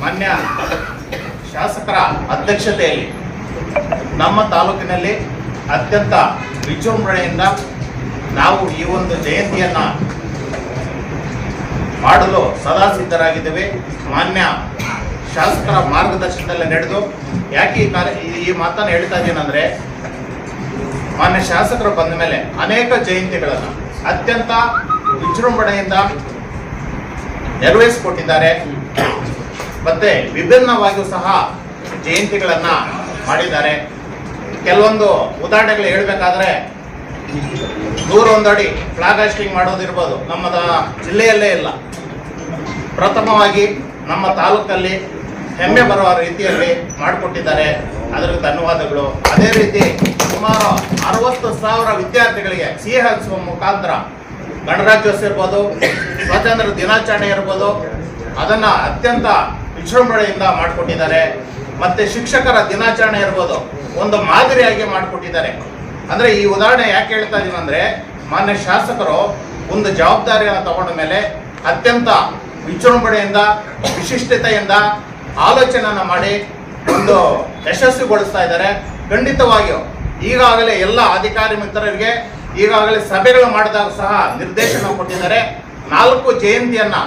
ಮಾನ್ಯ ಶಾಸಕರ ಅಧ್ಯಕ್ಷತೆಯಲ್ಲಿ ನಮ್ಮ ತಾಲೂಕಿನಲ್ಲಿ ಅತ್ಯಂತ ವಿಜೃಂಭಣೆಯಿಂದ ನಾವು ಈ ಒಂದು ಜಯಂತಿಯನ್ನು ಮಾಡಲು ಸದಾ ಸಿದ್ಧರಾಗಿದ್ದೇವೆ ಮಾನ್ಯ ಶಾಸಕರ ಮಾರ್ಗದರ್ಶನದಲ್ಲಿ ನಡೆದು ಯಾಕೆ ಈ ಕಾರ್ಯ ಈ- ಮಾತನ್ನು ಹೇಳ್ತಾ ಇದ್ದೀನಂದ್ರೆ ಮಾನ್ಯ ಶಾಸಕರು ಬಂದ ಮೇಲೆ ಅನೇಕ ಜಯಂತಿಗಳನ್ನು ಅತ್ಯಂತ ವಿಜೃಂಭಣೆಯಿಂದ ನೆರವೇರಿಸಿಕೊಟ್ಟಿದ್ದಾರೆ. ಮತ್ತೆ ವಿಭಿನ್ನವಾಗಿಯೂ ಸಹ ಜಯಂತಿಗಳನ್ನ ಮಾಡಿದ್ದಾರೆ. ಕೆಲವೊಂದು ಉದಾಹರಣೆಗಳು ಹೇಳ್ಬೇಕಾದ್ರೆ ನೂರೊಂದಡಿ ಫ್ಲಾಗ್ ಹಾಸ್ಟಿಂಗ್ ಮಾಡೋದಿರ್ಬೋದು. ನಮ್ಮದ ಜಿಲ್ಲೆಯಲ್ಲೇ ಇಲ್ಲ. ಪ್ರಥಮವಾಗಿ ನಮ್ಮ ತಾಲೂಕಲ್ಲಿ ಹೆಮ್ಮೆ ಬರುವ ರೀತಿಯಲ್ಲಿ ಮಾಡಿಕೊಟ್ಟಿದ್ದಾರೆ. ಅದಕ್ಕೆ ಧನ್ಯವಾದಗಳು. ಅದೇ ರೀತಿ ಸುಮಾರು ಅರವತ್ತು ಸಾವಿರ ವಿದ್ಯಾರ್ಥಿಗಳಿಗೆ ಸಿಹಿ ಹಂಚುವ ಮುಖಾಂತರ ಗಣರಾಜ್ಯೋತ್ಸವ ಇರ್ಬೋದು, ಸ್ವಾತಂತ್ರ್ಯ ದಿನಾಚರಣೆ ಇರ್ಬೋದು. ಅದನ್ನು ಅತ್ಯಂತ ವಿಜೃಂಭಣೆಯಿಂದ ಮಾಡಿಕೊಟ್ಟಿದ್ದಾರೆ. ಮತ್ತೆ ಶಿಕ್ಷಕರ ದಿನಾಚರಣೆ ಇರ್ಬೋದು, ಒಂದು ಮಾದರಿಯಾಗಿ ಮಾಡಿಕೊಟ್ಟಿದ್ದಾರೆ. ಅಂದ್ರೆ ಈ ಉದಾಹರಣೆ ಯಾಕೆ ಹೇಳ್ತಾ ಇದ್ದೀನಿ ಅಂದ್ರೆ, ಮಾನ್ಯ ಶಾಸಕರು ಒಂದು ಜವಾಬ್ದಾರಿಯನ್ನು ತಗೊಂಡ ಮೇಲೆ ಅತ್ಯಂತ ವಿಜೃಂಭಣೆಯಿಂದ, ವಿಶಿಷ್ಟತೆಯಿಂದ ಆಲೋಚನೆಯನ್ನು ಮಾಡಿ ಒಂದು ಯಶಸ್ವಿಗೊಳಿಸ್ತಾ ಇದ್ದಾರೆ. ಖಂಡಿತವಾಗಿಯೂ ಈಗಾಗಲೇ ಎಲ್ಲ ಅಧಿಕಾರಿ ಮಿತ್ರರಿಗೆ, ಈಗಾಗಲೇ ಸಭೆಗಳು ಮಾಡಿದಾಗ ಸಹ ನಿರ್ದೇಶನ ಕೊಟ್ಟಿದ್ದಾರೆ. ನಾಲ್ಕು ಜಯಂತಿಯನ್ನ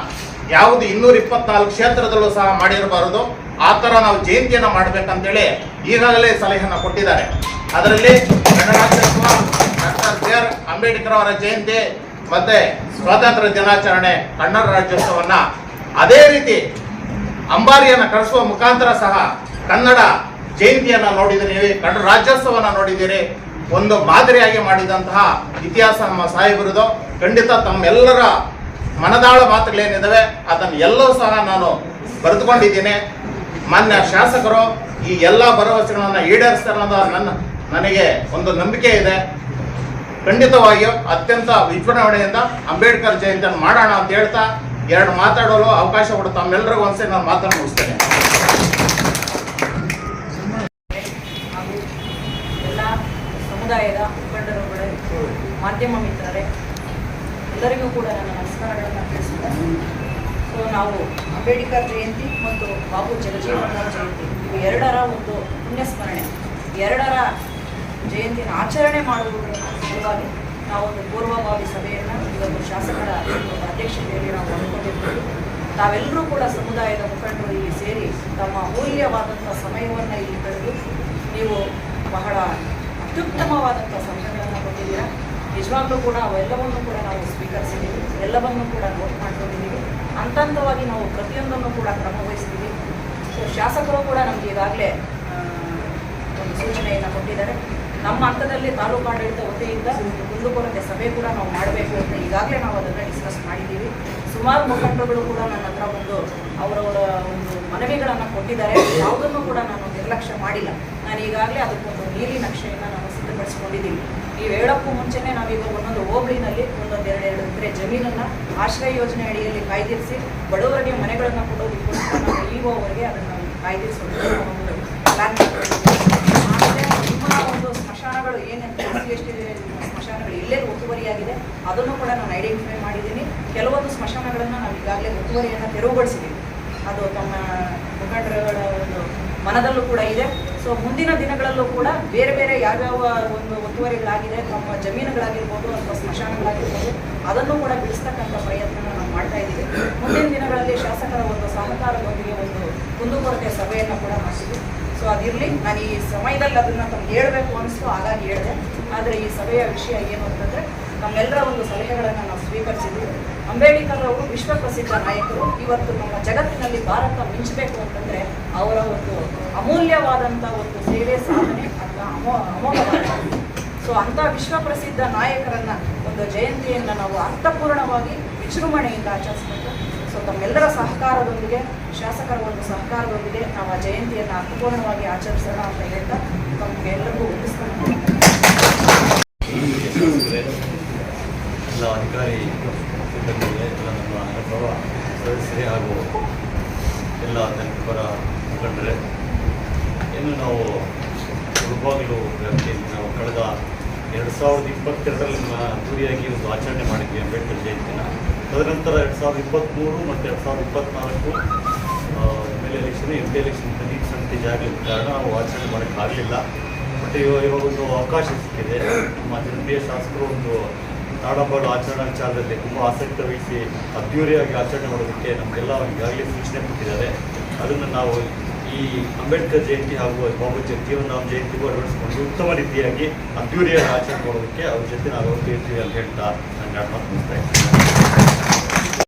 ಯಾವುದು ಇನ್ನೂರ ಇಪ್ಪತ್ನಾಲ್ಕು ಕ್ಷೇತ್ರದಲ್ಲೂ ಸಹ ಮಾಡಿರಬಾರದು. ಆ ಥರ ನಾವು ಜಯಂತಿಯನ್ನ ಮಾಡ್ಬೇಕಂತೇಳಿ ಈಗಾಗಲೇ ಸಲಹೆಯನ್ನು ಕೊಟ್ಟಿದ್ದಾರೆ. ಅದರಲ್ಲಿ ಗಣರಾಜ್ಯೋತ್ಸವ, ಡಾಕ್ಟರ್ ಬಿ ಆರ್ ಅಂಬೇಡ್ಕರ್ ಅವರ ಜಯಂತಿ ಮತ್ತೆ ಸ್ವಾತಂತ್ರ್ಯ ದಿನಾಚರಣೆ, ಕನ್ನಡ ರಾಜ್ಯೋತ್ಸವನ್ನ ಅದೇ ರೀತಿ ಅಂಬಾರಿಯನ್ನ ಕಳಿಸುವ ಮುಖಾಂತರ ಸಹ ಕನ್ನಡ ಜಯಂತಿಯನ್ನ ನೋಡಿದಿರಿ, ಕನ್ನಡ ರಾಜ್ಯೋತ್ಸವನ ನೋಡಿದ್ದೀರಿ ಒಂದು ಮಾದರಿಯಾಗಿ ಮಾಡಿದಂತಹ ಇತಿಹಾಸ ನಮ್ಮ ಸಾಹೇಬರದು ಖಂಡಿತ ತಮ್ಮೆಲ್ಲರ ಮನದಾಳ ಮಾತುಗಳೇನಿದಾವೆ ಅದನ್ನು ಎಲ್ಲವೂ ಸಹ ನಾನು ಬರೆದುಕೊಂಡಿದ್ದೀನಿ. ಮಾನ್ಯ ಶಾಸಕರು, ಈ ಎಲ್ಲ ಭರವಸೆಗಳನ್ನು ಈಡೇರಿಸ್ತಾರೆ ಅನ್ನೋದು ನನ್ನ, ನನಗೆ ಒಂದು ನಂಬಿಕೆ ಇದೆ. ಖಂಡಿತವಾಗಿಯೂ ಅತ್ಯಂತ ವಿಜೃಂಭಣೆಯಿಂದ ಅಂಬೇಡ್ಕರ್ ಜಯಂತಿಯನ್ನು ಮಾಡೋಣ ಅಂತ ಹೇಳ್ತಾ, ಎರಡು ಮಾತಾಡಲು ಅವಕಾಶ ಕೊಡು ತಮ್ಮೆಲ್ಲರಿಗೂ ಒಂದ್ಸರಿ ನಾನು ಮಾತನ್ನು ಮುಗಿಸ್ತೇನೆ. ಸಮುದಾಯದ ಮುಖಂಡರುಗಳೇ, ಮಾಧ್ಯಮ ಮಿತ್ರರೇ ಎಲ್ಲರಿಗೂ ಕೂಡ ನನ್ನ ನಮಸ್ಕಾರಗಳನ್ನು ತಿಳಿಸಿದೆ ಸೊ ನಾವು ಅಂಬೇಡ್ಕರ್ ಜಯಂತಿ ಮತ್ತು ಬಾಬು ಜಗಜೀವನ ಜಯಂತಿ, ಇವು ಎರಡರ ಒಂದು ಪುಣ್ಯಸ್ಮರಣೆ. ಎರಡರ ಜಯಂತಿಯನ್ನು ಆಚರಣೆ ಮಾಡುವುದರ ಸಲುವಾಗಿ ನಾವೊಂದು ಪೂರ್ವಭಾವಿ ಸಭೆಯನ್ನು ಇವತ್ತು ಶಾಸಕರ ಅಧ್ಯಕ್ಷತೆಯಲ್ಲಿ ನಾವು ಹಮ್ಮಿಕೊಂಡಿರ್ತೀವಿ ತಾವೆಲ್ಲರೂ ಕೂಡ ಸಮುದಾಯದ ಮುಖಂಡರು ಇಲ್ಲಿ ಸೇರಿ ತಮ್ಮ ಅಮೂಲ್ಯವಾದಂಥ ಸಮಯವನ್ನು ಇಲ್ಲಿ ಕಳೆದು ನೀವು ಬಹಳ ಅತ್ಯುತ್ತಮವಾದಂಥ ಸಮಯಗಳನ್ನು ಕೊಟ್ಟಿದ್ದೀರಾ. ನಿಜವಾಗ್ಲೂ ಕೂಡ ಅವೆಲ್ಲವನ್ನು ಕೂಡ ನಾವು ಸ್ವೀಕರಿಸಿದ್ದೀವಿ. ಎಲ್ಲವನ್ನು ಕೂಡ ನೋಟ್ ಮಾಡ್ಕೊಂಡಿದ್ದೀವಿ. ಹಂತ ಹಂತವಾಗಿ ನಾವು ಪ್ರತಿಯೊಂದನ್ನು ಕೂಡ ಕ್ರಮವಹಿಸಿದ್ದೀವಿ ಸೊ ಶಾಸಕರು ಕೂಡ ನಮಗೆ ಈಗಾಗಲೇ ಒಂದು ಸೂಚನೆಯನ್ನು ಕೊಟ್ಟಿದ್ದಾರೆ. ನಮ್ಮ ಹಂತದಲ್ಲಿ ತಾಲೂಕು ಆಡಳಿತ ವತಿಯಿಂದ ಕುಂದುಕೊರತೆ ಸಭೆ ಕೂಡ ನಾವು ಮಾಡಬೇಕು ಅಂತ ಈಗಾಗಲೇ ನಾವು ಅದನ್ನು ಡಿಸ್ಕಸ್ ಮಾಡಿದ್ದೀವಿ. ಸುಮಾರು ಮುಖಂಡರುಗಳು ಕೂಡ ನನ್ನ ಹತ್ರ ಒಂದು ಅವರವರ ಒಂದು ಮನವಿಗಳನ್ನು ಕೊಟ್ಟಿದ್ದಾರೆ. ಯಾವುದನ್ನು ಕೂಡ ನಾನು ನಿರ್ಲಕ್ಷ್ಯ ಮಾಡಿಲ್ಲ. ನಾನು ಈಗಾಗಲೇ ಅದಕ್ಕೊಂದು ನೀಲಿ ನಕ್ಷೆಯನ್ನು ನಾನು ಸಿದ್ಧಪಡಿಸಿಕೊಂಡಿದ್ದೀನಿ. ನೀವು ಹೇಳೋಕ್ಕೂ ಮುಂಚೆನೇ ನಾವೀಗ ಒಂದೊಂದು ಹೋಬಳಿನಲ್ಲಿ, ಒಂದೊಂದು ಎರಡು ಎರಡು ಎಕರೆ ಜಮೀನನ್ನು ಆಶ್ರಯ ಯೋಜನೆ ಅಡಿಯಲ್ಲಿ ಕಾಯ್ದಿರಿಸಿ ಬಡವರಿಗೆ ಮನೆಗಳನ್ನು ಕೊಡೋದಕ್ಕೋಸ್ಕರ ನಾವು ಈಗೋವರೆಗೆ ಅದನ್ನು ಕಾಯ್ದಿರಿಸೋದು ಆಮೇಲೆ ನಿಮ್ಮ ಒಂದು ಸ್ಮಶಾನಗಳು ಏನಂತ ಎಷ್ಟಿದೆ ಸ್ಮಶಾನಗಳು ಎಲ್ಲೇ ಒತ್ತುವರಿಯಾಗಿದೆ, ಅದನ್ನು ಕೂಡ ನಾನು ಐಡೆಂಟಿಫೈ ಮಾಡಿದ್ದೀನಿ. ಕೆಲವೊಂದು ಸ್ಮಶಾನಗಳನ್ನು ನಾವು ಈಗಾಗಲೇ ಒತ್ತುವರಿಯನ್ನು ತೆರವುಗೊಳಿಸಿದ್ದೀವಿ. ಅದು ತಮ್ಮ ಮುಖಂಡರುಗಳ ಒಂದು ಮನದಲ್ಲೂ ಕೂಡ ಇದೆ. ಸೊ ಮುಂದಿನ ದಿನಗಳಲ್ಲೂ ಕೂಡ ಬೇರೆ ಬೇರೆ ಯಾವ್ಯಾವ ಒಂದು ಒತ್ತುವರಿಗಳಾಗಿದೆ, ನಮ್ಮ ಜಮೀನುಗಳಾಗಿರ್ಬೋದು ಅಥವಾ ಸ್ಮಶಾನಗಳಾಗಿರ್ಬೋದು, ಅದನ್ನು ಕೂಡ ಬಿಡಿಸ್ತಕ್ಕಂಥ ಪ್ರಯತ್ನ ನಾವು ಮಾಡ್ತಾ ಇದ್ದೀವಿ. ಮುಂದಿನ ದಿನಗಳಲ್ಲಿ ಶಾಸಕರ ಒಂದು ಸಹಕಾರದೊಂದಿಗೆ ಒಂದು ಕುಂದುಕೊರತೆ ಸಭೆಯನ್ನು ಕೂಡ ಮಾಡ್ತೀವಿ. ಸೊ ಅದಿರಲಿ, ನಾನು ಈ ಸಮಯದಲ್ಲಿ ಅದನ್ನು ತಮ್ಗೆ ಹೇಳಬೇಕು ಅನಿಸ್ತು, ಹಾಗಾಗಿ ಹೇಳಿದೆ. ಆದರೆ ಈ ಸಭೆಯ ವಿಷಯ ಏನು ಅಂತಂದರೆ, ನಮ್ಮೆಲ್ಲರ ಒಂದು ಸಲಹೆಗಳನ್ನು ನಾವು ಸ್ವೀಕರಿಸಿದ್ದೀವಿ ಅಂಬೇಡ್ಕರ್ ಅವರು ವಿಶ್ವ ಪ್ರಸಿದ್ಧ ನಾಯಕರು. ಇವತ್ತು ನಮ್ಮ ಜಗತ್ತಿನಲ್ಲಿ ಭಾರತ ಮಿಂಚಬೇಕು ಅಂತಂದರೆ ಅವರ ಒಂದು ಅಮೂಲ್ಯವಾದಂಥ ಒಂದು ಸೇವೆ ಸಾಧನೆ ಅಥವಾ ಅಮೋ ಅಮೋಘವಾದ ಸೊ ಅಂಥ ವಿಶ್ವ ಪ್ರಸಿದ್ಧ ನಾಯಕರನ್ನ ಒಂದು ಜಯಂತಿಯನ್ನು ನಾವು ಅರ್ಥಪೂರ್ಣವಾಗಿ ವಿಜೃಂಭಣೆಯಿಂದ ಆಚರಿಸಬೇಕು. ಸೊ ತಮ್ಮೆಲ್ಲರ ಸಹಕಾರದೊಂದಿಗೆ, ಶಾಸಕರ ಒಂದು ಸಹಕಾರದೊಂದಿಗೆ ನಾವು ಆ ಜಯಂತಿಯನ್ನು ಅರ್ಥಪೂರ್ಣವಾಗಿ ಆಚರಿಸೋಣ ಅಂತ ಹೇಳ್ತಾ ನಮಗೆ ಎಲ್ಲರಿಗೂ ಎಲ್ಲ ಅಧಿಕಾರಿ ಸದಸ್ಯರೇ ಹಾಗೂ ಎಲ್ಲ ಮುಖಂಡರೇ ಇನ್ನು ನಾವು ಮುಳುಬಾಗಿಲು ವ್ಯಾಪ್ತಿಯಲ್ಲಿ ನಾವು ಕಳೆದ ಎರಡು ಸಾವಿರದ ಇಪ್ಪತ್ತೆರಡರಲ್ಲಿ ಅದ್ದೂರಿಯಾಗಿ ಒಂದು ಆಚರಣೆ ಮಾಡಿದ್ವಿ ಅಂಬೇಡ್ಕರ್ ಜಯಂತಿನ. ತದನಂತರ ಎರಡು ಸಾವಿರದ ಇಪ್ಪತ್ತ್ಮೂರು ಮತ್ತು ಎರಡು ಸಾವಿರದ ಇಪ್ಪತ್ತ್ನಾಲ್ಕು M L M P election ನೀತಿ ಸಮಿತಿ ಜಾಗಲಿದ್ದ ಕಾರಣ ನಾವು ಆಚರಣೆ ಮಾಡೋಕ್ಕಾಗಲಿಲ್ಲ ಬಟ್ ಇವಾಗ ಇವಾಗ ಒಂದು ಅವಕಾಶ ಸಿಕ್ಕಿದೆ. ನಮ್ಮ ಜನಪ್ರಿಯ ಶಾಸಕರು ಒಂದು ನಾಡಹಬ್ಬಗಳ ಆಚರಣಾ ವಿಚಾರದಲ್ಲಿ ತುಂಬ ಆಸಕ್ತಿ ವಹಿಸಿ ಅದ್ದೂರಿಯಾಗಿ ಆಚರಣೆ ಮಾಡೋದಕ್ಕೆ ನಮಗೆಲ್ಲ ಈಗಾಗಲೇ ಸೂಚನೆ ಕೊಟ್ಟಿದ್ದಾರೆ. ಅದನ್ನು ನಾವು ಈ ಅಂಬೇಡ್ಕರ್ ಜಯಂತಿ ಹಾಗೂ ಬಾಬು ನಾವು ಜಯಂತಿಗೂ ಅಳವಡಿಸಿಕೊಂಡು ಉತ್ತಮ ರೀತಿಯಾಗಿ ಅದ್ಯೂರಿಯನ್ನು ಆಚರಣೆ ಮಾಡೋದಕ್ಕೆ ಅವ್ರ ಜೊತೆ ನಾವು ಇರ್ತೀವಿ ಅಂತ ಹೇಳ್ತಾ ನನ್ನ ಮಾತು ಮುಗಿಸ್ತಾ ಇದ್ದೀನಿ